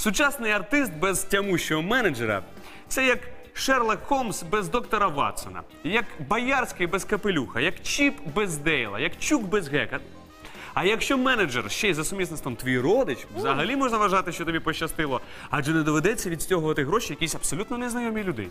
Сучасний артист без тямущого менеджера це як Шерлок Холмс без доктора Ватсона, як Боярський без капелюха, як Чіп без Дейла, як Чук без Гека. А якщо менеджер ще й за сумісництвом твій родич, взагалі можна вважати, що тобі пощастило, адже не доведеться відстягувати гроші якійсь абсолютно незнайомій людині.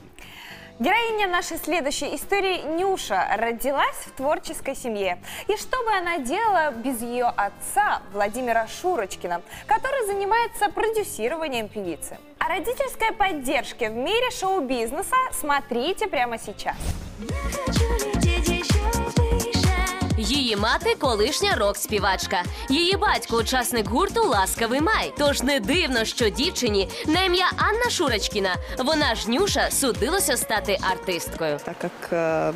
Героиня нашей следующей истории Нюша родилась в творческой семье. И что бы она делала без ее отца Владимира Шурочкина, который занимается продюсированием певицы? О родительской поддержке в мире шоу-бизнеса смотрите прямо сейчас. Хочу еще выше. Її мати колишня рок-співачка. Її батько учасник гурту Ласкавий май. Тож не дивно, що дівчині на ім'я Анна Шурочкіна, вона ж Нюша, судилося стати артисткою. так как э,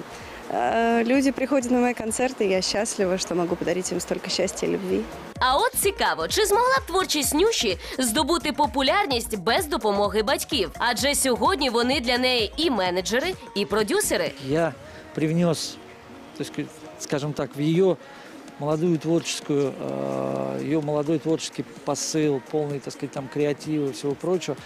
э, люди приходят на мои концерты, я счастлива, что могу подарить им столько счастья и любви. А от цікаво, чи змогла б творчість Нюші здобути популярність без допомоги батьків? Адже сьогодні вони для неї і менеджери, і продюсери. я привнес, то есть, скажем так, в ее молодую творческую, э, ее молодой творческий посыл, полный, так сказать, там креатива и всего прочего,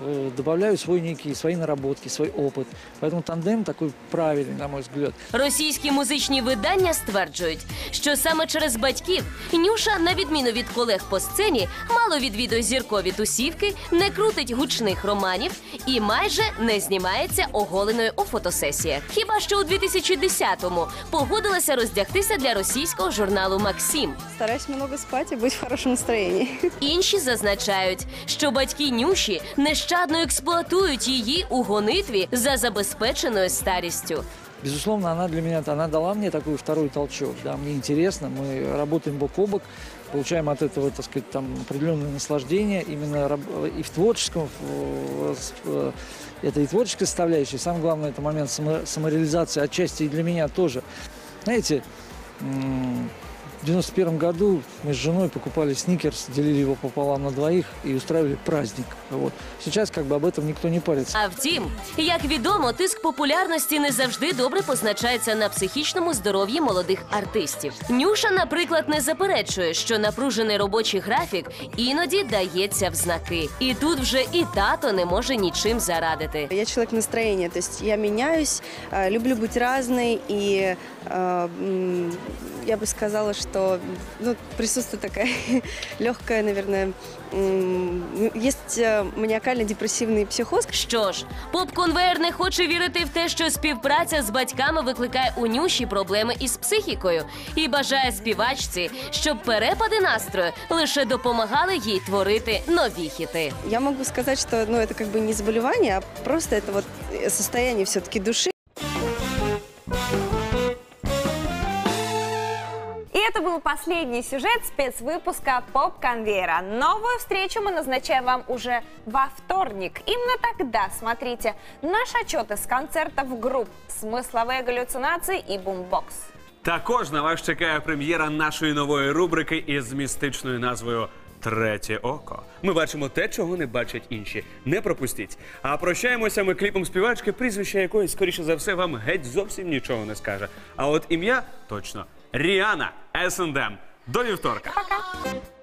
э, добавляю свой некий, свои наработки, свой опыт. Поэтому тандем такой правильный, на мой взгляд. Російські музичні видання стверджують, що саме через батьків Нюша, на відміну від колег по сцені, мало відвідує зіркові тусівки, не крутить гучних романів і майже не знімається оголеною у фотосесіях. Хіба що у 2010-му погодилася роздягтися для російського журналу Максим. Стараюсь много спать и быть в хорошем настроении. Інші зазначають, що батьки Нюші нещадно експлуатують її у гонитві за забезпеченою старістю. Безусловно, она для меня, она дала мне такой второй толчок. Да, мне интересно, мы работаем бок о бок, получаем от этого, так сказать, там определенное наслаждение именно раб- и в творческом, в- с- э, это и творческая составляющая, самое главное, это момент само- самореализации отчасти и для меня тоже. Знаете, м, в 91 году мы с женой покупали сникерс, делили его пополам на двоих и устраивали праздник. Вот. Сейчас как бы об этом никто не парится. А втім, як відомо, тиск популярності не завжди добре позначається на психічному здоров'ї молодих артистів. Нюша, наприклад, не заперечує, що напружений робочий графік іноді дається в знаки. І тут вже і тато не може нічим зарадити. Я человек настроения, то есть я меняюсь, э, люблю быть разной, и э, м, я бы сказала, что ну, присутствует такая легкая, наверное, м, есть э, маниакально-депрессивный психоз, Що ж, поп-конвейер не хоче вірити в те, що співпраця з батьками викликає у Нюші проблеми із психікою, і бажає співачці, щоб перепади настрою лише допомагали їй творити нові хіти. Я могу сказать, что ну, это как бы не заболевание, а просто это вот э, состояние все-таки души. последний сюжет спецвыпуска «Поп-конвейера». Новую встречу мы назначаем вам уже во вторник. Именно тогда смотрите наши отчеты с концертов групп «Смысловые галлюцинации» и «Бумбокс». Також на вас чекає прем'єра нашої нової рубрики із містичною назвою Третє око. Ми бачимо те, чого не бачать інші. Не пропустіть. А прощаємося ми кліпом співачки, прізвище якої, скоріше за все, вам геть зовсім нічого не скаже. А от ім'я точно Ріана Есендем. До вівторка. Пока!